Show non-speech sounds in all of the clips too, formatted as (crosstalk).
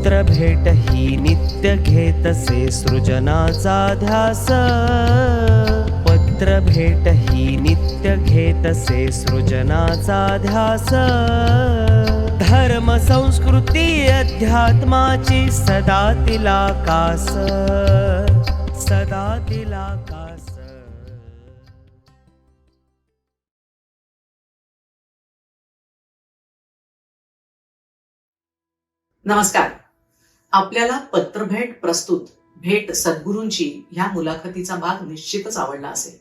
पत्र भेट ही नित्य घेतसे सृजनाचा ध्यास. पत्र भेट ही नित्य घेतसे सृजनाचा ध्यास. धर्म संस्कृती अध्यात्माची सदा तिला कास. सदा तिला कास. नमस्कार. आपल्याला पत्रभेट प्रस्तुत भेट सद्गुरूंची ह्या मुलाखतीचा भाग निश्चितच आवडला असेल.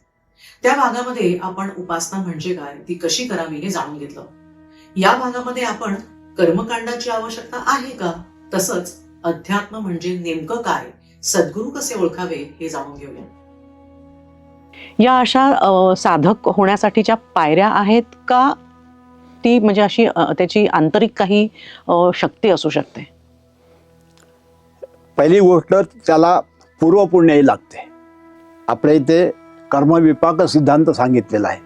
त्या भागामध्ये आपण उपासना म्हणजे काय ती कशी करावी हे जाणून घेतलं. या भागामध्ये आपण कर्मकांडाची आवश्यकता आहे का? तसंच अध्यात्म म्हणजे नेमकं काय सद्गुरू कसे ओळखावे हे जाणून घेऊया. या अशा साधक होण्यासाठीच्या पायऱ्या आहेत का? ती म्हणजे अशी त्याची आंतरिक काही शक्ती असू शकते. पहिली गोष्ट त्याला पूर्वपुण्याही लागते. आपल्या इथे कर्मविपाक सिद्धांत सांगितलेला आहे.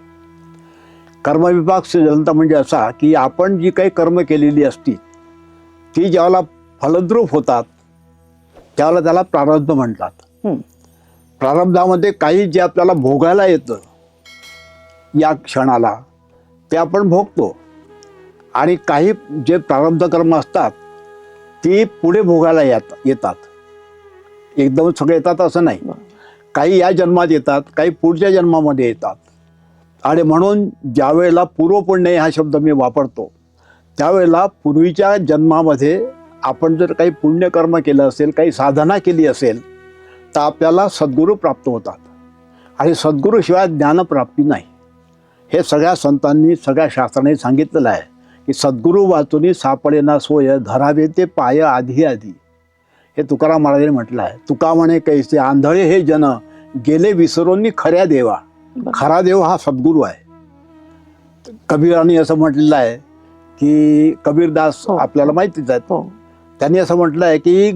कर्मविपाक सिद्धांत म्हणजे असा की आपण जी काही कर्म केलेली असती ती ज्यावेळेला फलद्रूप होतात त्यावेळेला त्याला प्रारब्ध म्हणतात. प्रारब्धामध्ये काही जे आपल्याला भोगायला येतं या क्षणाला ते आपण भोगतो. आणि काही जे प्रारब्ध कर्म असतात ती पुढे भोगायला यात येतात. एकदम सगळे येतात असं नाही. काही या जन्मात येतात काही पुढच्या जन्मामध्ये येतात. आणि म्हणून ज्यावेळेला पूर्वपुण्य हा शब्द मी वापरतो त्यावेळेला पूर्वीच्या जन्मामध्ये आपण जर काही पुण्यकर्म केलं असेल काही साधना केली असेल तर आपल्याला सद्गुरू प्राप्त होतात. आणि सद्गुरूशिवाय ज्ञानप्राप्ती नाही. हे सगळ्या संतांनी सगळ्या शास्त्राने सांगितलेलं आहे. की सद्गुरू वाचून सापडेना सोय धरावे ते पाय आधी आधी. हे तुकाराम महाराजांनी म्हटलं आहे. तुका म्हणे कैसे आंधळे हे जन गेले विसरून खऱ्या देवा. खरा देव हा सद्गुरू आहे. कबीराने असं म्हटलेलं आहे की कबीरदास हो. आपल्याला माहितीच आहेत. हो. त्यांनी असं म्हटलं आहे की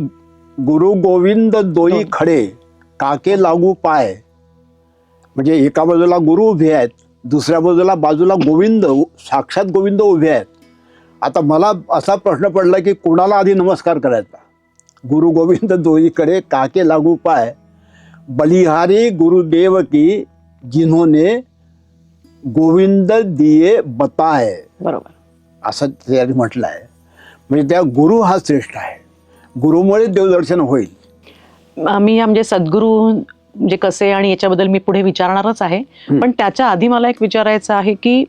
गुरु गोविंद दोई दोई. खडे काके लागू पाय. म्हणजे एका बाजूला गुरु उभे आहेत दुसऱ्या बाजूला बाजूला गोविंद साक्षात गोविंद उभे आहेत. आता मला असा प्रश्न पडला की कोणाला आधी नमस्कार करायचा? गुरु गोविंद दोईकडे काके लागू पाय. बलिहारी गुरुदेव की जिन्होंने गोविंद दिये बताय. बरोबर. असं त्यांनी म्हटलं आहे म्हणजे त्या गुरु हा श्रेष्ठ आहे. गुरुमुळे देवदर्शन होईल. या म्हणजे सद्गुरू म्हणजे कसे आणि याच्याबद्दल मी पुढे विचारणारच आहे. पण त्याच्या आधी मला एक विचारायचं आहे की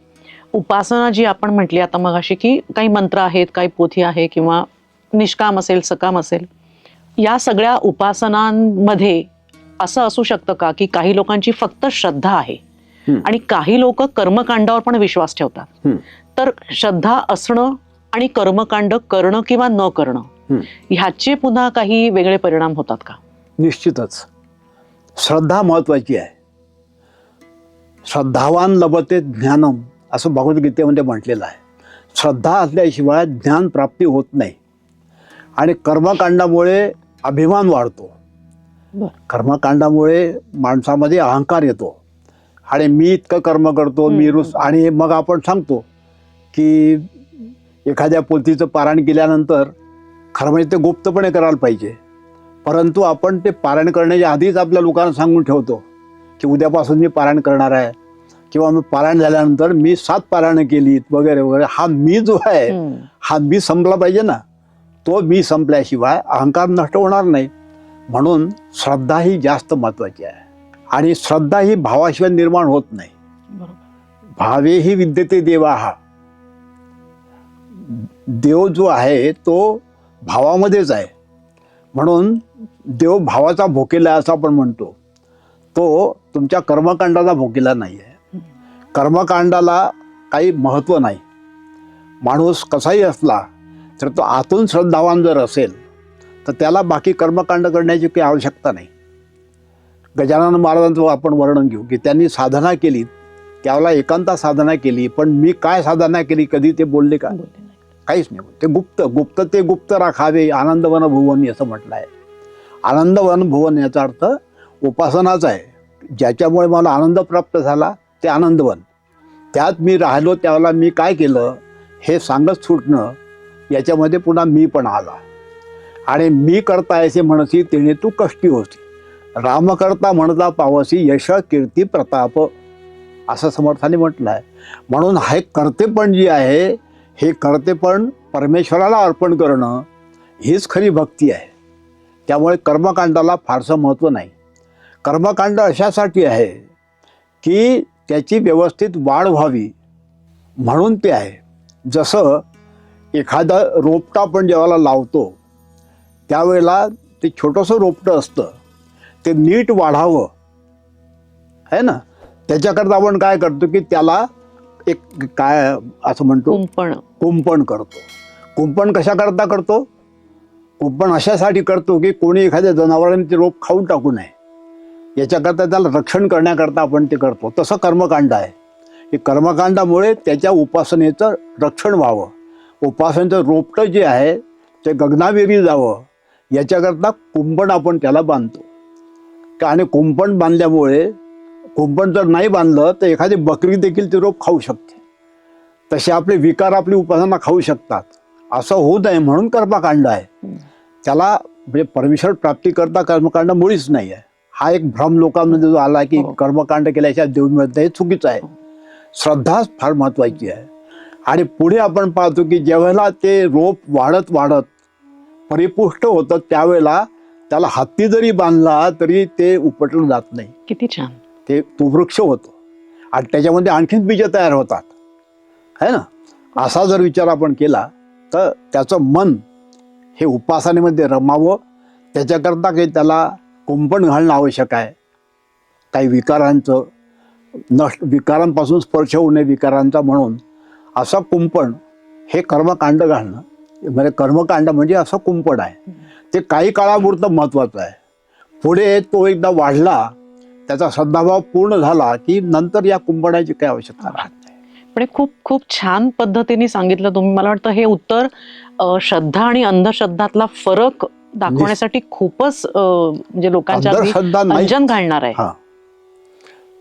उपासना जी आपण म्हटली आता मग अशी की काही मंत्र आहेत काही पोथी आहे किंवा निष्काम असेल सकाम असेल या सगळ्या उपासनांमध्ये असं असू शकतं का की काही लोकांची फक्त श्रद्धा आहे. आणि काही लोक कर्मकांडावर पण विश्वास ठेवतात. तर श्रद्धा असणं आणि कर्मकांड करणं किंवा न करणं. ह्याचे पुन्हा काही वेगळे परिणाम होतात का निश्चितच श्रद्धा महत्वाची आहे श्रद्धावान लभते ज्ञानम असं भगवद्गीतेमध्ये म्हटलेलं आहे. श्रद्धा असल्याशिवाय ज्ञान प्राप्ती होत नाही. आणि कर्मकांडामुळे अभिमान वाढतो. कर्मकांडामुळे माणसामध्ये अहंकार येतो. आणि मी इतकं कर्म करतो मी रुस आणि मग आपण सांगतो की एखाद्या पोथीचं पारायण केल्यानंतर खरं म्हणजे ते गुप्तपणे करायला पाहिजे. परंतु आपण ते पारायण करण्याच्या आधीच आपल्या लोकांना सांगून ठेवतो की उद्यापासून मी पारायण करणार आहे. किंवा मी पारायण झाल्यानंतर मी सात पारायणं केलीत वगैरे वगैरे. हा मी जो आहे. हा मी संपला पाहिजे ना. तो मी संपल्याशिवाय अहंकार नष्ट होणार नाही. म्हणून श्रद्धा ही जास्त महत्त्वाची आहे. आणि श्रद्धा ही भावाशिवाय निर्माण होत नाही. भावे ही विद्यते देवा. हा देव जो आहे तो भावामध्येच आहे. म्हणून देव भावाचा भोकेला असं आपण म्हणतो. तो तुमच्या कर्मकांडाला भोकेला नाही आहे कर्मकांडाला काही महत्त्व नाही. माणूस कसाही असला तर तो आतून श्रद्धावान जर असेल तर त्याला बाकी कर्मकांड करण्याची काही आवश्यकता नाही. गजानन महाराजांचं आपण वर्णन घेऊ की त्यांनी साधना केली त्यावेळेला एकांता साधना केली पण मी काय साधना केली कधी ते बोलले का. काहीच नाही ते गुप्त गुप्त ते गुप्त राखावे आनंदवन भुवन असं म्हटलं आहे आनंदवन भुवन याचा अर्थ उपासनाच आहे. ज्याच्यामुळे मला आनंद प्राप्त झाला ते आनंदवन. त्यात मी राहिलो त्यावेळेला मी काय केलं हे सांगत सुटणं याच्यामध्ये पुन्हा मी पण आला. आणि मी करता असे म्हणसी तिने तू कष्टी होती. राम करता म्हणता पावसी यश कीर्ती प्रताप असं समर्थाने म्हटलं आहे म्हणून हे कर्तेपण जे आहे हे कर्तेपण परमेश्वराला अर्पण करणं हीच खरी भक्ती आहे. त्यामुळे कर्मकांडाला फारसं महत्त्व नाही. कर्मकांड अशासाठी आहे की त्याची व्यवस्थित वाढ व्हावी म्हणून ते आहे. जसं एखादं रोपटं आपण जेव्हा लावतो त्यावेळेला ते छोटंसं रोपटं असतं. ते नीट वाढावं. आहे ना? त्याच्याकरता आपण काय करतो की त्याला एक काय असं म्हणतो? कुंपण. कुंपण करतो. कुंपण कशाकरता करतो? कुंपण अशासाठी करतो की कोणी एखाद्या जनावरांनी ते रोप खाऊन टाकू नये. याच्याकरता त्याला रक्षण करण्याकरता आपण ते करतो. तसं कर्मकांड आहे. हे कर्मकांडामुळे त्याच्या उपासनेचं रक्षण व्हावं. उपासनेचं रोपटं जे आहे ते गगनावेरी जावं. याच्याकरता कुंपण आपण त्याला बांधतो. का- आणि कुंपण बांधल्यामुळे कुंपण जर नाही बांधलं तर एखादी बकरी देखील ते रोप खाऊ शकते. तसे आपले विकार आपली उपासना खाऊ शकतात. असं होऊ नये म्हणून कर्मकांड आहे. त्याला म्हणजे परमेश्वर प्राप्तीकरता कर्मकांड मुळीच नाही आहे. हा एक भ्रम लोकांमध्ये जो आला की हो. कर्मकांड केल्याशिवाय देव मिळत हे चुकीचं आहे. श्रद्धाच फार महत्वाची आहे. आणि पुढे आपण पाहतो की जेव्हा ते रोप वाढत वाढत परिपुष्ट होतं त्यावेळेला त्याला हत्ती जरी बांधला तरी ते उपटलं जात नाही. किती छान. ते तो वृक्ष होतो. आणि त्याच्यामध्ये आणखीन बीज तयार होतात. है ना? असा जर विचार आपण केला तर त्याचं मन हे उपासनेमध्ये रमावं. त्याच्याकरता काही त्याला कुंपण घालणं आवश्यक आहे. काही विकारांचं नष्ट विकारांपासून स्पर्श होऊ नये विकारांचा म्हणून. असं कुंपण हे कर्मकांड घालणं. म्हणजे कर्मकांड म्हणजे असं कुंपण आहे. ते काही काळापुरतं महत्त्वाचं आहे. पुढे तो एकदा वाढला त्याचा सद्भाव पूर्ण झाला की नंतर या कुंपणाची काही आवश्यकता राहत नाही. पण खूप खूप छान पद्धतीने सांगितलं तुम्ही. मला वाटतं हे उत्तर श्रद्धा आणि अंधश्रद्धातला फरक दाखवण्यासाठी खूपच म्हणजे लोकांच्या अंजन घालणार आहे. हा.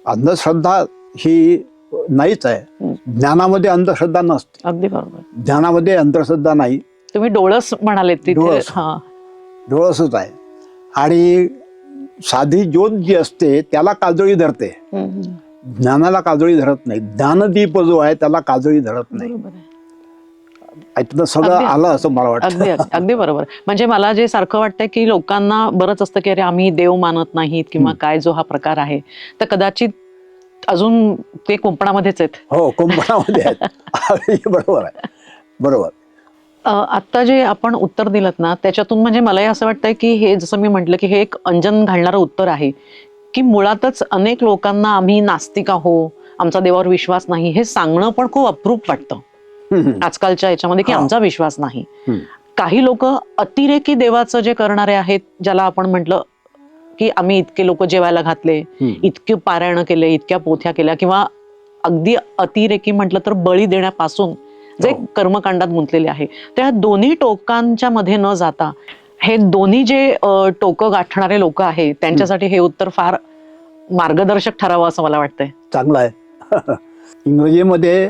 अंधश्रद्धा ही नाहीच आहे. ज्ञानामध्ये अंधश्रद्धा नसते. अगदी बरोबर. ज्ञानामध्ये अंधश्रद्धा नाही. तुम्ही डोळस म्हणाले तिथे. डोळस. हा. डोळसच आहे. आणि साधी ज्योत जी असते त्याला काजळी धरते. ज्ञानाला काजळी धरत नाही. ज्ञानदीप जो आहे त्याला काजळी धरत नाही. सगळं अगदी. आलं असं मला वाटतं. अगदी अगदी बरोबर. म्हणजे मला जे सारखं वाटतंय की लोकांना बरंच असतं की अरे आम्ही देव मानत नाहीत किंवा. काय जो हा प्रकार आहे. तर कदाचित अजून ते कुंपणामध्येच आहेत. हो कुंपणामध्ये आहेत. (laughs) बरोबर आहे. बरोबर. आत्ता जे आपण उत्तर दिलं ना त्याच्यातून म्हणजे मलाही असं वाटतंय की हे जसं मी म्हटलं की हे एक अंजन घालणारं उत्तर आहे. की मुळातच अनेक लोकांना आम्ही नास्तिक आहो आमचा देवावर विश्वास नाही हे सांगणं पण खूप अप्रूप वाटतं. आजकालच्या याच्यामध्ये की. आमचा विश्वास नाही. काही लोक अतिरेकी देवाचं जे करणारे आहेत ज्याला आपण म्हटलं की आम्ही इतके लोक जेवायला घातले. इतके पारायण केले इतक्या पोथ्या केल्या किंवा अगदी अतिरेकी म्हटलं तर बळी देण्यापासून जे हो. कर्मकांडात गुंतलेले आहे त्या दोन्ही टोकांच्या मध्ये न जाता हे दोन्ही जे टोकं गाठणारे लोक आहेत त्यांच्यासाठी हे उत्तर फार मार्गदर्शक ठरावं असं मला वाटतंय चांगला आहे (laughs) इंग्रजीमध्ये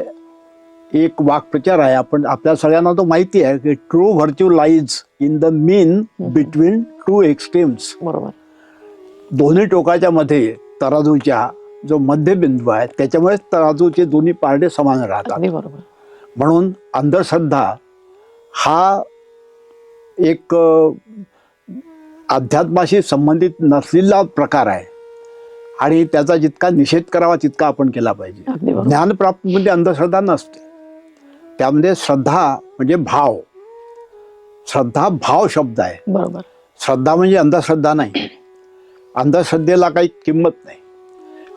एक वाक्प्रचार आहे. आपण आपल्या सगळ्यांना तो माहिती आहे की true virtue lies in the mean between two extremes बरोबर. दोन्ही टोकाच्या मध्ये तराजूच्या जो मध्यबिंदू आहे त्याच्यामुळे तराजूचे दोन्ही पारडे समान राहतात. बरोबर. म्हणून अंधश्रद्धा हा एक अध्यात्माशी संबंधित नसलेला प्रकार आहे. आणि त्याचा जितका निषेध करावा तितका आपण केला पाहिजे. अगदी बरोबर. ज्ञानप्राप्तीमध्ये अंधश्रद्धा नसते. त्यामध्ये श्रद्धा म्हणजे भाव. श्रद्धा भाव शब्द आहे. बरोबर. श्रद्धा म्हणजे अंधश्रद्धा नाही. अंधश्रद्धेला काही किंमत नाही.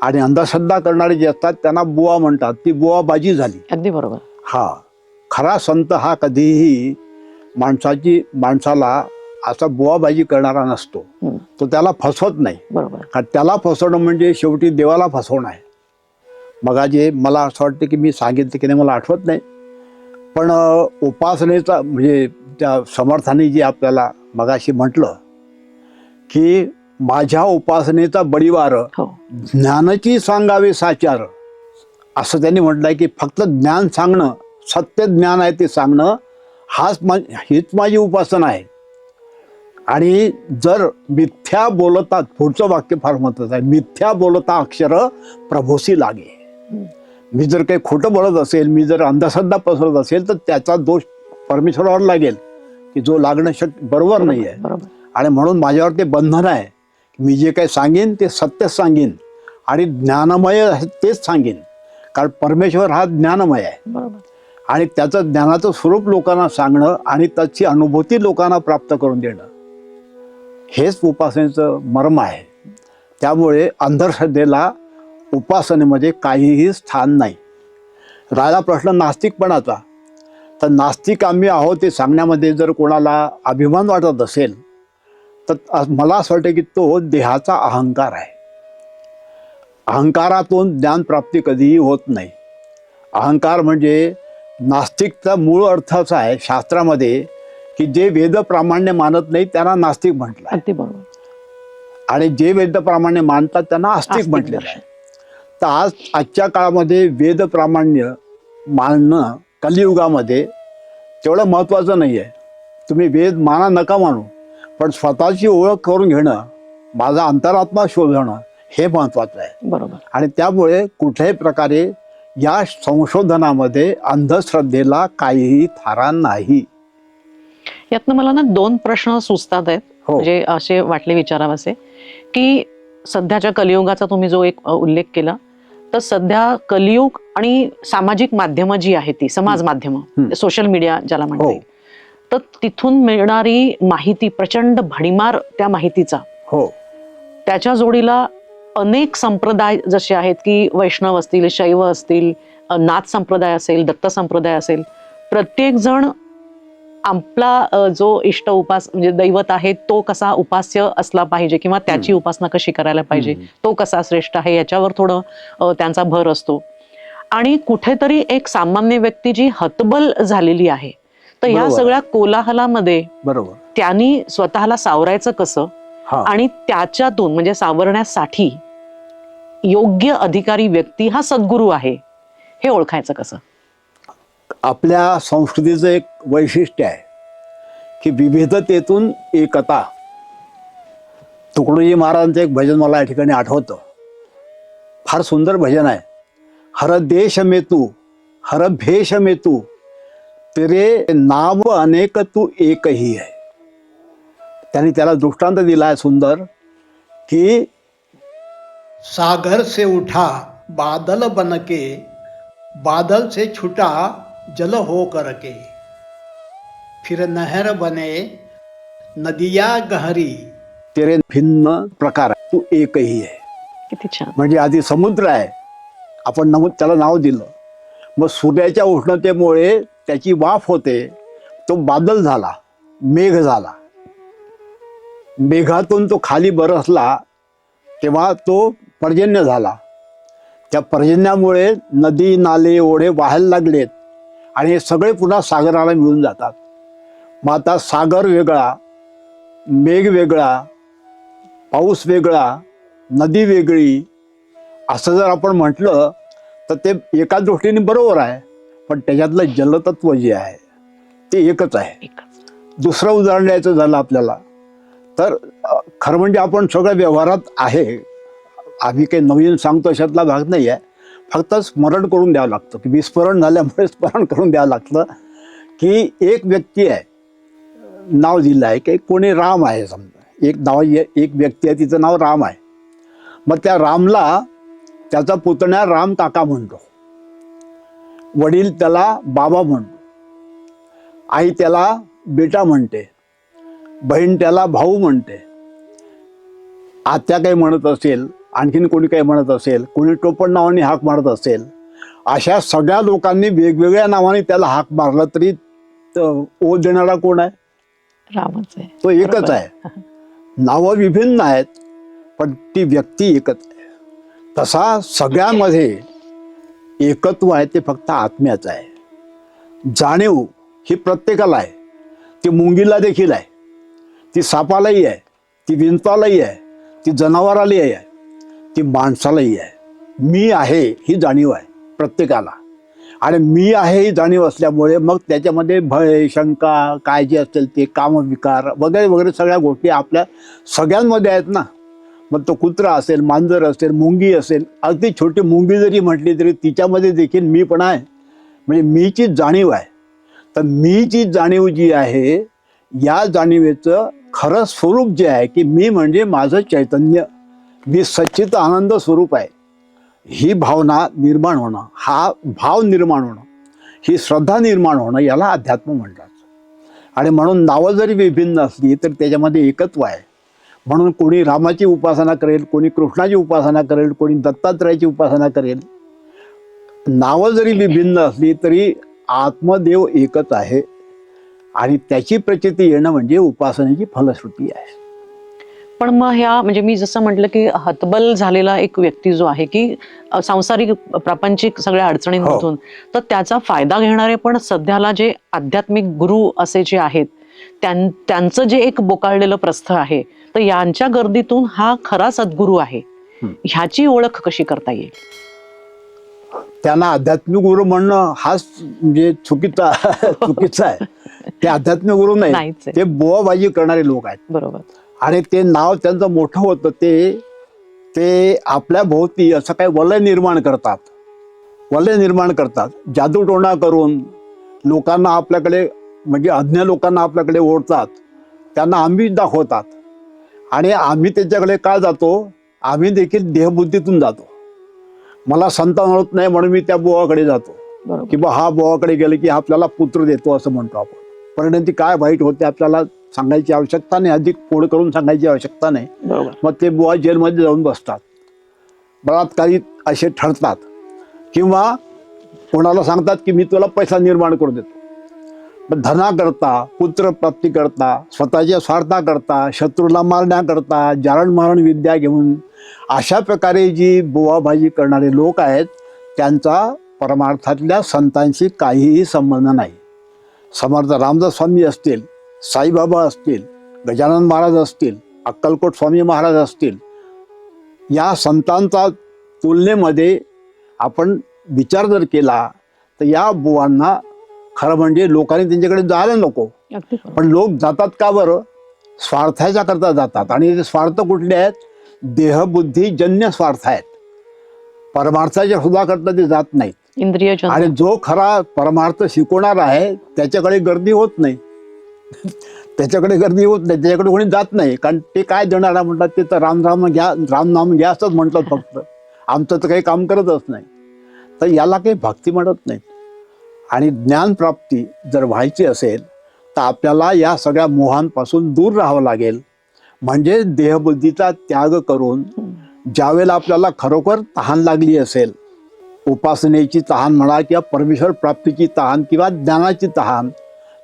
आणि अंधश्रद्धा करणारे जे असतात त्यांना बुवा म्हणतात. ती बुवाबाजी झाली. अगदी बरोबर. हा. खरा संत हा कधीही माणसाची माणसाला असा बुवाबाजी करणारा नसतो. तो त्याला फसवत नाही. बरोबर. कारण त्याला फसवणं म्हणजे शेवटी देवाला फसवणं आहे. मग जे मला असं वाटतं की मी सांगितलं की नाही मला आठवत नाही. पण उपासनेचा म्हणजे त्या समर्थाने जे आपल्याला मगाशी म्हटलं की माझ्या उपासनेचा बळीवार हो. ज्ञानाची सांगावे साचार असं त्यांनी म्हटलंय की फक्त ज्ञान सांगणं सत्य ज्ञान आहे ते सांगणं हाच मा हीच माझी उपासना आहे. आणि जर मिथ्या बोलतात पुढचं वाक्य फार महत्वाचं आहे मिथ्या बोलता अक्षर प्रभोसी लागे. मी जर काही खोटं बोलत असेल मी जर अंधश्रद्धा पसरत असेल तर त्याचा दोष परमेश्वरावर लागेल की जो लागणं शक्य बरोबर नाही आहे. आणि म्हणून माझ्यावर ते बंधन आहे मी जे काही सांगेन ते सत्य सांगेन आणि ज्ञानमय आहे तेच सांगेन. कारण परमेश्वर हा ज्ञानमय आहे. आणि त्याचं ज्ञानाचं स्वरूप लोकांना सांगणं आणि त्याची अनुभूती लोकांना प्राप्त करून देणं हेच उपासनेचं मर्म आहे. त्यामुळे अंधश्रद्धेला उपासनेमध्ये काहीही स्थान नाही. राहिला प्रश्न नास्तिकपणाचा. तर नास्तिक आम्ही आहोत ते सांगण्यामध्ये जर कोणाला अभिमान वाटत असेल तर मला असं वाटतं की तो देहाचा अहंकार आहे. अहंकारातून ज्ञानप्राप्ती कधीही होत नाही. अहंकार म्हणजे नास्तिकचा मूळ अर्थ असा आहे शास्त्रामध्ये की जे वेद प्रामाण्य मानत नाही त्यांना नास्तिक म्हटलं आणि जे वेद प्रामाण्य मानतात त्यांना आस्तिक म्हटलेलं. आहे. तर आज आजच्या काळामध्ये वेद प्रामाण्य मानणं कलियुगामध्ये तेवढं महत्त्वाचं नाही आहे तुम्ही वेद माना नका मानू पण स्वतःची ओळख करून घेणं माझा अंतरात्मा शोधणं हे महत्त्वाचं आहे. बरोबर. आणि त्यामुळे कुठल्याही प्रकारे या संशोधनामध्ये अंधश्रद्धेला काहीही थारा नाही. यातनं मला ना दोन प्रश्न सुचतात आहेत. हो. म्हणजे असे वाटले विचारावसे की सध्याच्या कलियुगाचा तुम्ही जो एक उल्लेख केला तर सध्या कलियुग आणि सामाजिक माध्यमं जी आहेत ती समाज माध्यमं. सोशल मीडिया ज्याला म्हणता हो. तर तिथून मिळणारी माहिती प्रचंड भडीमार त्या माहितीचा हो त्याच्या जोडीला अनेक संप्रदाय जसे आहेत की वैष्णव असतील शैव असतील नाथ संप्रदाय असेल दत्त संप्रदाय असेल प्रत्येक जण आपला जो इष्ट उपास म्हणजे दैवत आहे तो कसा उपास्य असला पाहिजे किंवा त्याची उपासना कशी करायला पाहिजे. तो कसा श्रेष्ठ आहे याच्यावर थोडं त्यांचा भर असतो. आणि कुठेतरी एक सामान्य व्यक्ती जी हतबल झालेली आहे तर ह्या बरोबर. सगळ्या कोलाहलामध्ये बरोबर. त्यांनी स्वतःला सावरायचं कसं आणि त्याच्यातून म्हणजे सावरण्यासाठी योग्य अधिकारी व्यक्ती हा सद्गुरू आहे हे ओळखायचं कसं? आपल्या संस्कृतीचं एक वैशिष्ट्य आहे की विविधतेतून एकता. तुकडोजी महाराजांचं एक भजन मला या ठिकाणी आठवतं. फार सुंदर भजन आहे. हर देश मेतू हर भेष मेतू तेरे नाम अनेक तू एकही आहे. त्यांनी त्याला दृष्टांत दिला आहे सुंदर की सागर से उठा बादल बनके बादल से छुटा जल हो करके। फिर नहर बने नदिया गहरी। तेरे भिन्न प्रकार तू एकही आहे किती छान। म्हणजे आधी समुद्र आहे आपण नमूद त्याला नाव दिलं. मग सूर्याच्या उष्णतेमुळे त्याची वाफ होते तो बादल झाला मेघ झाला. मेघातून तो खाली बरसला तेव्हा तो पर्जन्य झाला. त्या पर्जन्यामुळे नदी नाले ओढे वाहायला लागलेत आणि हे सगळे पुन्हा सागराला मिळून जातात. मग आता सागर वेगळा मेघ वेगळा पाऊस वेगळा नदी वेगळी असं जर आपण म्हटलं तर ते एका दृष्टीने बरोबर आहे पण त्याच्यातलं जलतत्व जे आहे ते एकच आहे. दुसरं उदाहरण द्यायचं झालं आपल्याला तर खरं म्हणजे आपण सगळं व्यवहारात आहे. आम्ही काही नवीन सांगतो अशातला भाग नाही आहे फक्त स्मरण करून द्यावं लागतं. की विस्मरण झाल्यामुळे स्मरण करून द्यावं लागतं की एक व्यक्ती आहे. नाव दिलं आहे की कोणी राम आहे समजा. एक नाव एक व्यक्ती आहे तिचं नाव राम आहे. मग त्या रामला त्याचा पुतण्या राम काका म्हणतो. वडील त्याला बाबा म्हणतो. आई त्याला बेटा म्हणते. बहीण त्याला भाऊ म्हणते. आत्या काही म्हणत असेल आणखीन कोणी काही म्हणत असेल कोणी टोपण नावाने हाक मारत असेल अशा सगळ्या लोकांनी वेगवेगळ्या नावाने त्याला हाक मारलं तरी त- ओ देणारा कोण आहे? रामच आहे. तो एकच. आहे. नावं विभिन्न आहेत पण ती व्यक्ती एकच आहे. तसा सगळ्यामध्ये एकत्व आहे ते फक्त आत्म्याचं आहे. जाणीव ही प्रत्येकाला आहे. ती मुंगीला देखील आहे. ती सापालाही आहे ती विंतालाही आहे ती जनावरालाही आहे. ती माणसालाही आहे. मी आहे ही जाणीव आहे प्रत्येकाला. आणि मी आहे ही जाणीव असल्यामुळे मग त्याच्यामध्ये भय शंका काय असेल ते कामविकार वगैरे वगैरे सगळ्या गोष्टी आपल्या सगळ्यांमध्ये आहेत ना. मग तो कुत्रा असेल मांजर असेल मुंगी असेल अगदी छोटी मुंगी जरी म्हटली तरी तिच्यामध्ये देखील मी पण आहे. म्हणजे मीची जाणीव आहे. तर मीची जाणीव जी आहे या जाणीवेचं खरं स्वरूप जे आहे की मी म्हणजे माझं चैतन्य. मी सच्चित आनंद स्वरूप आहे ही भावना निर्माण होणं हा भाव निर्माण होणं ही श्रद्धा निर्माण होणं याला अध्यात्म म्हणतात. आणि म्हणून नावं जरी विभिन्न असली तर त्याच्यामध्ये एकत्व आहे. म्हणून कोणी रामाची उपासना करेल कोणी कृष्णाची उपासना करेल कोणी दत्तात्रयाची उपासना करेल नावं जरी विभिन्न असली तरी आत्मदेव एकच आहे. आणि त्याची प्रचिती येणं म्हणजे उपासनेची फलश्रुती आहे. पण मग ह्या म्हणजे मी जसं म्हटलं की हतबल झालेला एक व्यक्ती जो आहे की सांसारिक प्रापंचिक सगळ्या अडचणींमधून तर त्याचा फायदा घेणारे पण सध्याला जे आध्यात्मिक गुरु असे जे आहेत त्यां त्यांचं जे एक बोकाळलेलं प्रस्थ आहे तर यांच्या गर्दीतून हा खरा सद्गुरू आहे. हं. ह्याची ओळख कशी करता येईल? त्यांना आध्यात्मिक गुरु म्हणणं हाच म्हणजे चुकीचा (laughs) चुकीचा आहे. ते आध्यात्मिक गुरु नाही. ते बोवाबाजी करणारे लोक आहेत. बरोबर. आणि ते नाव त्यांचं मोठं होतं ते ते आपल्या भोवती असं काही वलय निर्माण करतात. वलय निर्माण करतात. जादूटोणा करून लोकांना आपल्याकडे म्हणजे अज्ञ लोकांना आपल्याकडे ओढतात. त्यांना आम्ही दाखवतात. आणि आम्ही त्याच्याकडे का जातो? आम्ही देखील देहबुद्धीतून जातो. मला संतान होत नाही म्हणून मी त्या बुवाकडे जातो. की बा हा बुवाकडे गेले की आपल्याला पुत्र देतो असं म्हणतो आपण. परिणती काय वाईट होते आपल्याला सांगायची आवश्यकता नाही. अधिक पोड करून सांगायची आवश्यकता नाही. मग ते बुवा जेलमध्ये जाऊन बसतात. बलात्कारी असे ठरतात. किंवा कोणाला सांगतात की मी तुला पैसा निर्माण करून देतो. मग धनाकरता पुत्रप्राप्ती करता स्वतःच्या स्वार्थाकरता शत्रूला मारण्याकरता जारण मारण विद्या घेऊन अशा प्रकारे जी बुवाबाजी करणारे लोक आहेत त्यांचा परमार्थातल्या संतांशी काहीही संबंध नाही. समर्थ रामदास स्वामी असतील साईबाबा असतील गजानन महाराज असतील अक्कलकोट स्वामी महाराज असतील या संतांचा तुलनेमध्ये आपण विचार जर केला तर या बुवांना खरं म्हणजे लोकांनी त्यांच्याकडे जायला नको. पण लोक जातात का बरं? स्वार्थाच्या करता जातात. आणि ते स्वार्थ कुठले आहेत? देहबुद्धीजन्य स्वार्थ आहेत. परमार्थाच्या सुद्धा करता ते जात नाहीत इंद्रिय. आणि जो खरा परमार्थ शिकवणार आहे त्याच्याकडे गर्दी होत नाही. त्याच्याकडे गर्दी होत नाही त्याच्याकडे कोणी जात नाही. कारण ते काय देणार आहे म्हणतात ते तर राम राम घ्या राम नाम घ्या असंच म्हणतात फक्त. आमचं तर काही काम करतच नाही. तर याला काही भक्ती म्हणत नाहीत आणि ज्ञानप्राप्ती जर व्हायची असेल तर आपल्याला या सगळ्या मोहांपासून दूर राहावं लागेल. म्हणजे देहबुद्धीचा त्याग करून ज्यावेळेला आपल्याला खरोखर तहान लागली असेल उपासनेची तहान म्हणा किंवा परमेश्वर प्राप्तीची तहान किंवा ज्ञानाची तहान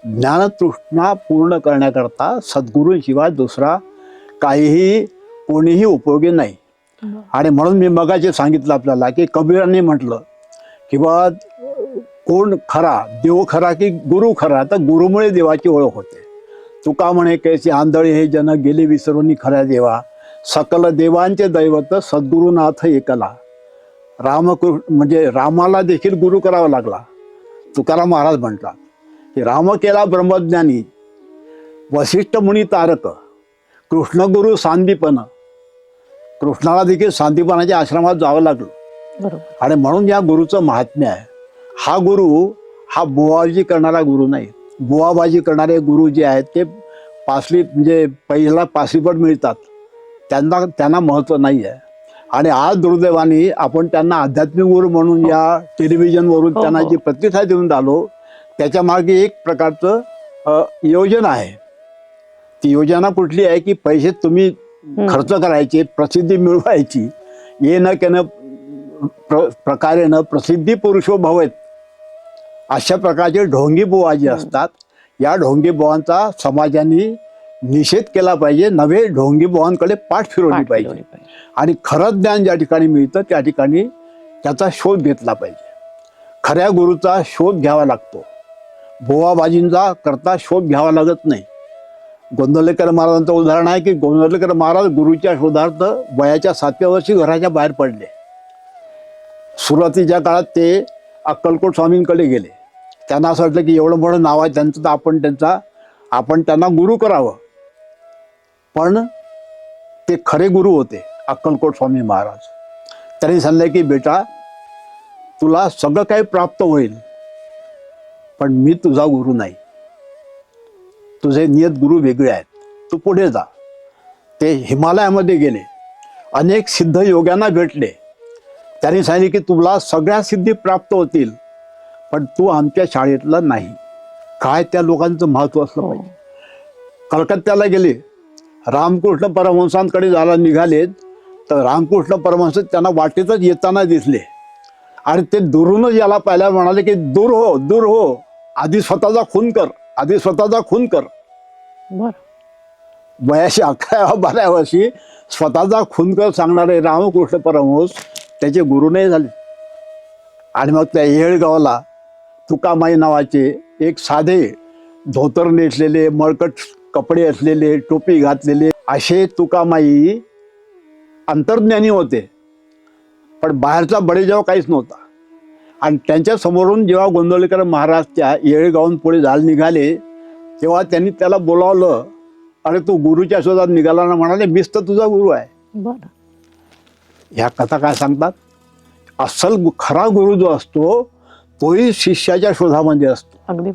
ज्ञानतृष्णा पूर्ण करण्याकरता सद्गुरूंशिवाय दुसरा काहीही कोणीही उपयोगी नाही. आणि म्हणून मी मगाचे सांगितलं आपल्याला की कबीरांनी म्हटलं किंवा कोण खरा देव खरा की गुरु खरा तर गुरुमुळे देवाची ओळख होते. तुका म्हणे कैसे आंधळे हे जन गेले विसरून खऱ्या देवा सकल देवांचे दैवत सद्गुरुनाथ एकला. रामकृष्ण म्हणजे रामाला देखील गुरु करावा लागला. तुकाराम महाराज म्हणतात की राम केला ब्रह्मज्ञानी वशिष्ठ मुनी तारक कृष्णगुरु सांदीपन कृष्णाला देखील सांदीपनाच्या आश्रमात जावं लागलं. आणि म्हणून या गुरुचं महात्म्य आहे. हा गुरु हा बुवाबाजी करणारा गुरु नाही. बुवाबाजी करणारे गुरु जे आहेत ते पासली म्हणजे पहिला पासलीपट मिळतात. त्यांना त्यांना महत्त्व नाही आहे आणि आज दुर्दैवाने आपण त्यांना आध्यात्मिक गुरु म्हणून या टेलिव्हिजनवरून हो, त्यांना हो. जी प्रतिष्ठा देऊन आलो त्याच्यामागे एक प्रकारचं योजना आहे. ती योजना कुठली आहे की पैसे तुम्ही खर्च करायचे प्रसिद्धी मिळवायची ये न केनं प्र प्रकारेनं प्रसिद्धी पुरुषो भवेत. अशा प्रकारचे ढोंगी बुवा जे असतात या ढोंगी बुवांचा समाजाने निषेध केला पाहिजे. नवे ढोंगी बुवांकडे पाठ फिरवली पाठ पाहिजे. फिरवली पाहिजे. आणि खरं ज्ञान ज्या ठिकाणी मिळतं त्या ठिकाणी त्याचा शोध घेतला पाहिजे. खऱ्या गुरुचा शोध घ्यावा लागतो. बोवाबाजींचा करता शोध घ्यावा लागत नाही. गोंदवलेकर महाराजांचं उदाहरण आहे की गोंदवलेकर महाराज गुरुच्या शोधार्थ वयाच्या सातव्या वर्षी घराच्या बाहेर पडले. सुरुवातीच्या काळात ते अक्कलकोट स्वामींकडे गेले. त्यांना असं वाटलं की एवढं मोठं नाव आहे त्यांचं तर आपण त्यांचा आपण त्यांना गुरु करावं. पण ते खरे गुरु होते अक्कलकोट स्वामी महाराज. त्यांनी सांगितलं की बेटा तुला सगळं काही प्राप्त होईल पण मी तुझा गुरु नाही. तुझे नियत गुरु वेगळे आहेत. तू पुढे जा. ते हिमालयामध्ये गेले. अनेक सिद्ध योग्यांना भेटले. त्यांनी सांगितले की तुला सगळ्या सिद्धी प्राप्त होतील पण तू आमच्या शाळेतला नाही. काय त्या लोकांचं महत्त्व असलं पाहिजे? कलकत्त्याला गेले. रामकृष्ण परमहंसांकडे जायला निघालेत. तर रामकृष्ण परमहंस त्यांना वाटेतच येताना दिसले. आणि ते दुरूनच याला पाहिल्या म्हणाले की दूर हो दूर हो. आधी स्वतःचा खून कर आधी स्वतःचा खून कर. बर. वयाशी अकरा बारा वर्षी स्वतःचा खून कर सांगणारे रामकृष्ण परमहंस त्याचे गुरु नाही झाले. आणि मग त्या येळगावला तुकामाई नावाचे एक साधे धोतर नेसलेले मळकट कपडे असलेले टोपी घातलेले असे तुकामाई अंतर्ज्ञानी होते. पण बाहेरचा बडेजाव काहीच नव्हता. आणि त्यांच्या समोरून जेव्हा गोंदवलेकर महाराज त्या येळगावून पुढे झाल निघाले तेव्हा त्यांनी त्याला बोलावलं अरे तू गुरुच्या शोधात निघाला ना म्हणाले मीच तर तुझा गुरु आहे. बर. ह्या कथा काय सांगतात? अस्सल खरा गुरु जो असतो तोही शिष्याच्या शोधामध्ये असतो. अगदी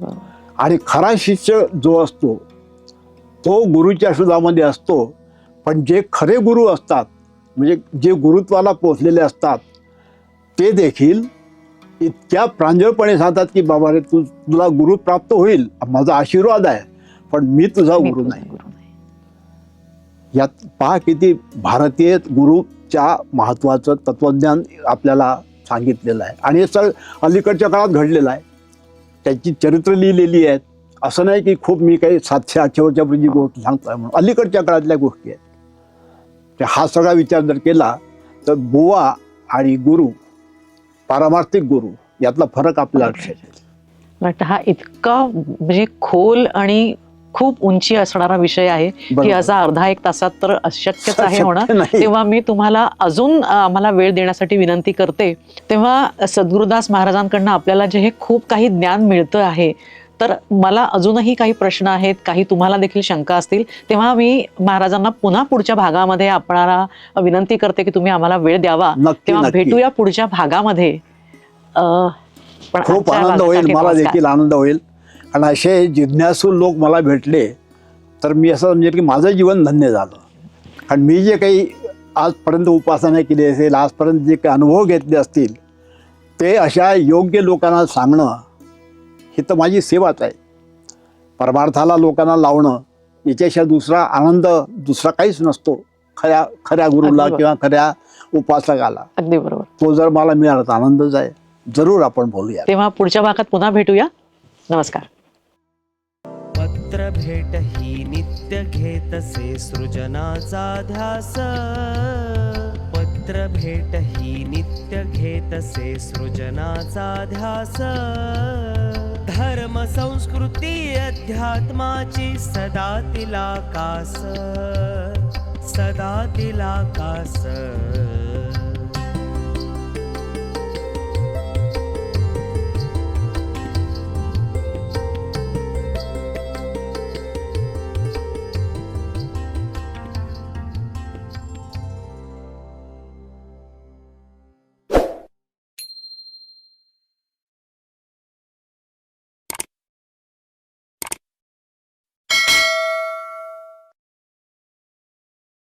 आणि खरा शिष्य जो असतो तो गुरुच्या शोधामध्ये असतो. पण जे खरे गुरु असतात म्हणजे जे गुरुत्वाला पोचलेले असतात ते देखील इतक्या प्रांजळपणे सांगतात की बाबा रे तू तुला गुरु प्राप्त होईल. माझा आशीर्वाद आहे पण मी तुझा गुरु नाही. गुरु नाही. यात पहा किती भारतीय गुरुच्या महत्त्वाचं तत्वज्ञान आपल्याला सांगितलेलं आहे. आणि हे सग अलीकडच्या काळात घडलेलं आहे. त्याची चरित्र लिहिलेली आहेत. असं नाही की खूप मी काही सातशे आठशे वर्षापूर्वी गोष्ट सांगतोय म्हणून. अलीकडच्या काळातल्या गोष्टी आहेत. तर हा सगळा विचार जर केला तर बुवा आणि गुरु पारमार्थिक गुरु यातला फरक आपल्याला लक्षात येईल. हा इतका म्हणजे खोल आणि खूप उंची असणारा विषय आहे की. असा अर्धा एक तासात तर अशक्यच आहे शक्य होणं नाही. तेव्हा मी तुम्हाला अजून आम्हाला वेळ देण्यासाठी विनंती करते. तेव्हा सद्गुरुदास महाराजांकडनं आपल्याला जे हे खूप काही ज्ञान मिळतं आहे तर मला अजूनही काही प्रश्न आहेत काही तुम्हाला देखील शंका असतील तेव्हा मी महाराजांना पुन्हा पुढच्या भागामध्ये आपणाला विनंती करते की तुम्ही आम्हाला वेळ द्यावा. तेव्हा भेटूया पुढच्या भागामध्ये. खूप आनंद होईल मला. देखील आनंद होईल. आणि असे जिज्ञासू लोक मला भेटले तर मी असं समजेल की माझं जीवन धन्य झालं. कारण मी जे काही आजपर्यंत उपासना केली असेल आजपर्यंत जे काही अनुभव घेतले असतील ते अशा योग्य लोकांना सांगणं ही तर माझी सेवाच आहे. परमार्थाला लोकांना लावणं याच्याशिवाय दुसरा आनंद दुसरा काहीच नसतो. खऱ्या खऱ्या गुरुला किंवा खऱ्या उपासकाला. अगदी बरोबर. तो जर मला मिळाला तर आनंदच आहे. जरूर आपण बोलूया तेव्हा पुढच्या भागात पुन्हा भेटूया. नमस्कार. पत्र भेट ही नित्य घेतसे सृजनाचा ध्यास. पत्र भेट ही नित्य घेतसे सृजनाचा ध्यास. धर्म संस्कृती अध्यात्माची सदा तिला कास सदा तिला कास